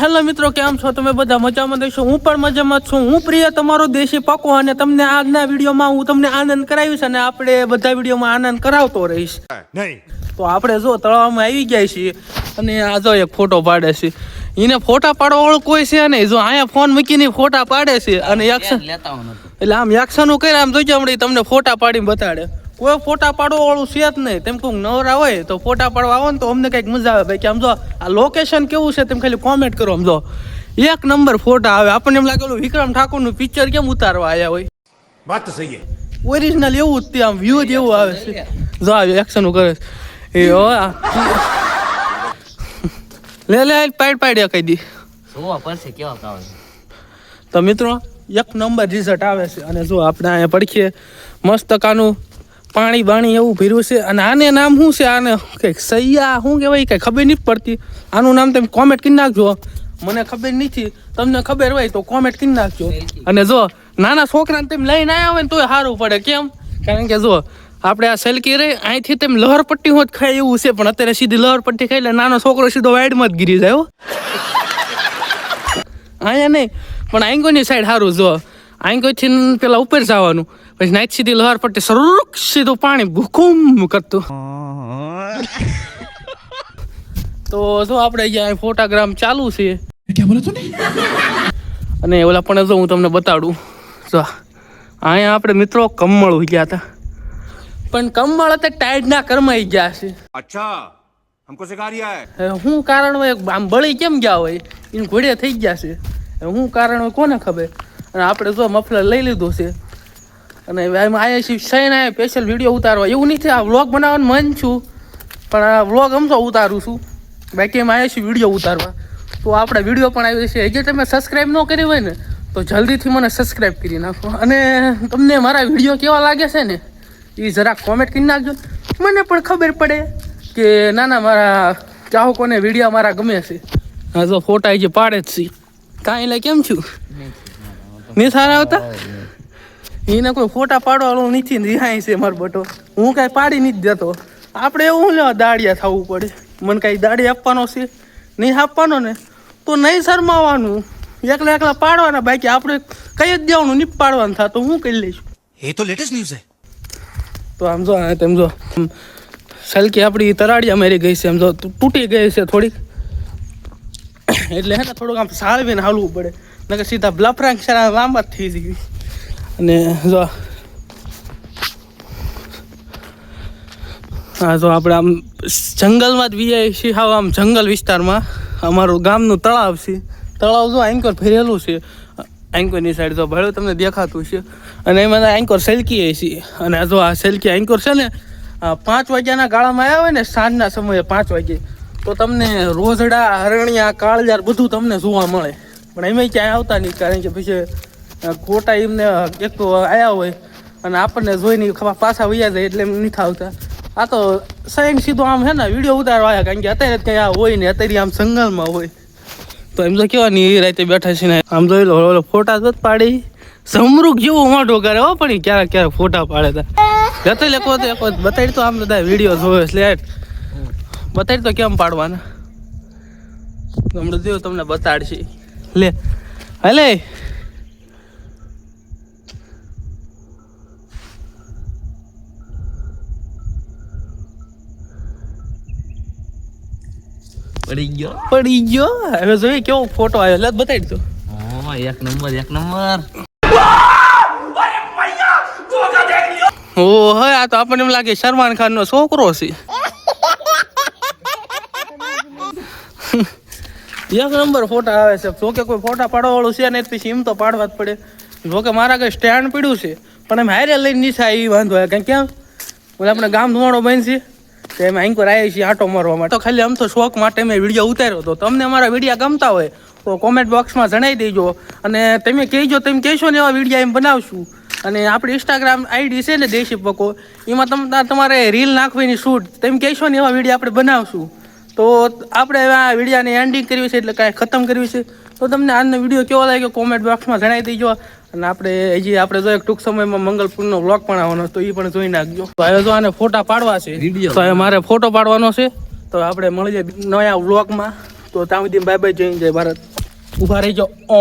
Hello મિત્રો કેમ છો? તમે બધા મજામાં દેશો? હું પણ મજામાં જ છું. હું પ્રિય તમારો દેશી પકો અને તમને આજના વિડીયોમાં હું તમને આનંદ કરાવીશ અને આપણે બધા વિડીયોમાં આનંદ કરાવતો રહીશ. નહીં. તો આપણે જો તળાવમાં આવી ગયા છીએ અને આ જો એક ફોટો પાડે છે. એને ફોટા પાડવા વાળો કોઈ છે નહીં. જો અહીંયા ફોન મૂકીને ફોટા પાડે છે અને એક્શન એટલે આમ એક્શનો કરે આમ જોઈજો હમણાં તમને ફોટા પાડીને બતાડે. કોઈ ફોટા પાડવા વાળું છે જ નહીં. તેમ કોઈ નવરા હોય તો ફોટા પાડવા આવો ને તો અમને કંઈક મજા આવે. ભાઈ કે આમ જો આ લોકેશન કેવું છે તેમ ખાલી કોમેન્ટ કરો આમ જો. એક નંબર ફોટા આવે. આપણને એમ લાગે ઓલું વિક્રમ ઠાકોરનું પિક્ચર કેમ ઉતારવા આવ્યા હોય? વાત તો સહી ઓરિજિનલ એવું જ તે આમ વ્યૂ જ એવું આવે છે. જો આવ્યો એક્શન કરે એ હો આ. લે લે પાડ પાડ્યા કહી દી. જોવા પડશે કેવા કાવે તો મિત્રો એક નંબર રિઝલ્ટ આવે છે. અને જો આપણે અહીંયા પડખીએ મસ્ત કાનું પાણી બાણી એવું ભર્યું છે અને આને નામ શું છે? આને કંઈક સૈયા શું કહેવાય? કંઈ ખબર નથી પડતી. આનું નામ તમે કોમેન્ટ કરી નાખજો. મને ખબર નથી. તમને ખબર હોય તો કોમેન્ટ કરી નાખજો. અને જો, નાના છોકરાને તેમ લઈને આવ્યા હોય ને તોય સારું પડે. કેમ? કારણ કે જો, આપણે આ સેલકી રહી, અહીંથી તેમ લહરપટ્ટી હોત ખાય એવું છે, પણ અત્યારે સીધી લહરપટ્ટી ખાઈ એટલે નાનો છોકરો સીધો વાઇડમાં જ ગીરી જાય અહીંયા નહીં, પણ આંગોની સાઈડ સારું, જો. અહીં કોઈથી પેલા ઉપર જવાનું. પછી નાઈટ સીધી લહર પડતી સરુક સીધું પાણી ભૂકુમ કરતું. તો જો આપણે અહીંયા ફોટાગ્રામ ચાલુ છે. અને ઓલા પણ જો હું તમને બતાડું. જો અહીંયા આપણે મિત્રો કમળ ગયા હતા. પણ કમળ હતા ટાઈડ ના કરમાઈ ગયા છે. અચ્છા હમકો સિખા રહ્યા હે હું કારણ હોય આમ બળી કેમ ગયા હોય? એને ઘોડે થઈ ગયા છે. હું કારણ હોય કોને ખબર? અને આપણે જો મફલર લઈ લીધો છે. અને આમ આયા છીએ સ્પેશિયલ વીડિયો ઉતારવા. એવું નથી, આ વ્લોગ બનાવવાનું મન છું. પણ આ વ્લોગ આમ તો ઉતારું છું. બાકી એમાં આવ્યા છીએ વીડિયો ઉતારવા. તો આપણે વીડિયો પણ આવ્યો છે. જે તમે સબસ્ક્રાઈબ ન કરી હોય ને, તો જલ્દીથી મને સબસ્ક્રાઈબ કરી નાખો. અને તમને મારા વીડિયો કેવા લાગે છે ને એ જરાક કોમેન્ટ કરી નાખજો. મને પણ ખબર પડે કે ના ના મારા ચાહકોને વીડિયો મારા ગમે છે. હા તો ફોટા જે પાડે જ છે કાંઈ એટલે કેમ છું? નહીં આવતા? એને કોઈ ફોટા પાડવાનું નથી રિહાય છે મારો બટો. હું કાંઈ પાડી નથી જતો આપણે એવું લેવા દાડિયા થવું પડે. મને કાંઈ દાડી આપવાનો છે? નહીં આપવાનો ને? તો નહીં શરમાવાનું. એકલા એકલા પાડવાના બાકી આપણે કઈ જ દેવાનું નહીં પાડવાનું તો હું કરી લઈશું? એ તો લેટેસ્ટ ન્યૂઝ છે. તો આમ જો તેમ જો. સલકી આપણી તરાડી અમારી ગઈ છે એમ જો તૂટી ગઈ છે થોડીક. એટલે હે ને થોડુંક આમ સાળવીને હાલવું પડે. નકર સીધા બ્લફરાંગ સારા લાંબા જ થઈ ગઈ. અને જો હા તો આપણે આમ જંગલમાં જ વીઆઈ છીએ હા આમ જંગલ વિસ્તારમાં. અમારું ગામનું તળાવ છે. તળાવ જો એન્કર ફેરેલું છે. એન્કોરની સાઈડ જો ભલે તમને દેખાતું છે અને એમાં એન્કર સેલકી છીએ અને જો આ સેલકી એન્કર છે ને પાંચ વાગ્યાના ગાળામાં આવ્યા હોય ને, સાંજના સમયે પાંચ વાગે, તો તમને રોઝડા હરણિયા કાળજાર બધું તમને જોવા મળે. પણ એમાં ક્યાંય આવતા નહીં, કારણ કે પછી ખોટા એમને એક તો આવ્યા હોય અને આપણને જોઈને ખબર પાછા વૈયા જાય એટલે એમ નહીં થાવતા આ તો સાઈન સીધો આમ હે ને, વીડિયો ઉતારવા આવ્યા કારણ કે અત્યારે ક્યાં હોય ને અત્યારે આમ જંગલમાં હોય. તો એમ તો કેવા નહીં એ રાતે બેઠા છે ને, આમ જોઈ લો ફોટા જ પાડી. સમૃગ જેવું મોઢું કરે હો, પણ ક્યારેક ક્યારેક ફોટા પાડે તા જતો લેખો તો એક બતાડી તો આમ બધા વીડિયો જોવે સ્લેટ બતાડી તો કેમ પાડવાના? હમણાં દેવ તમને બતાડશે. લે. હાલે. પડી ગયો. પડી ગયો? હવે જોઈએ કેવો ફોટો આવ્યો. લે બતાવી દો ઓ એક નંબર એક નંબર. ઓ હવે આ તો આપણને એમ લાગે સલમાન ખાન નો છોકરો છે. એક નંબર ફોટા આવે છે. જો કે કોઈ ફોટા પાડવા વાળું છે નહીં, પછી એમ તો પાડવા જ પડે. જો કે મારા કંઈ સ્ટેન્ડ પડ્યું છે, પણ એમ હારે લઈને નીચે એ વાંધો આવે. કારણ ક્યાં? બોલે આપણે ગામ ધુમાડો બનશે તો એમ અહીં આવીએ છીએ આટો મારવા માટે. તો ખાલી આમ તો શોખ માટે મેં વીડિયો ઉતાર્યો હતો. તમને મારા વીડિયો ગમતા હોય, તો કોમેન્ટ બોક્સમાં જણાવી દેજો. અને તમે કહેજો, તમે કહેશો ને એવા વિડીયા એમ બનાવશું. અને આપણી ઇન્સ્ટાગ્રામ આઈડી છે ને દેશી પકો, એમાં તમ, તમારે રીલ નાખવાની શૂટ તમે કહેશો ને એવા વીડિયો આપણે બનાવશું. તો આપણે હવે આ વિડીયોની એન્ડિંગ કરવી છે એટલે કાંઈ ખતમ કરવી છે. તો તમને આજનો વીડિયો કેવો લાગ્યો કોમેન્ટ બોક્સમાં જણાવી દેજો. અને આપણે હજી આપણે જો એક ટૂંક સમયમાં મંગલપુરનો વ્લોગ પણ આવવાનો તો એ પણ જોઈ નાખજો. તો હવે જો આને ફોટા પાડવા છે. તો હવે મારે ફોટો પાડવાનો છે. તો આપણે મળીએ નયા વ્લોગમાં તો ત્યાં સુધી બાય બાય જઈને જય ભારત. ઊભા રહીજો. ઓ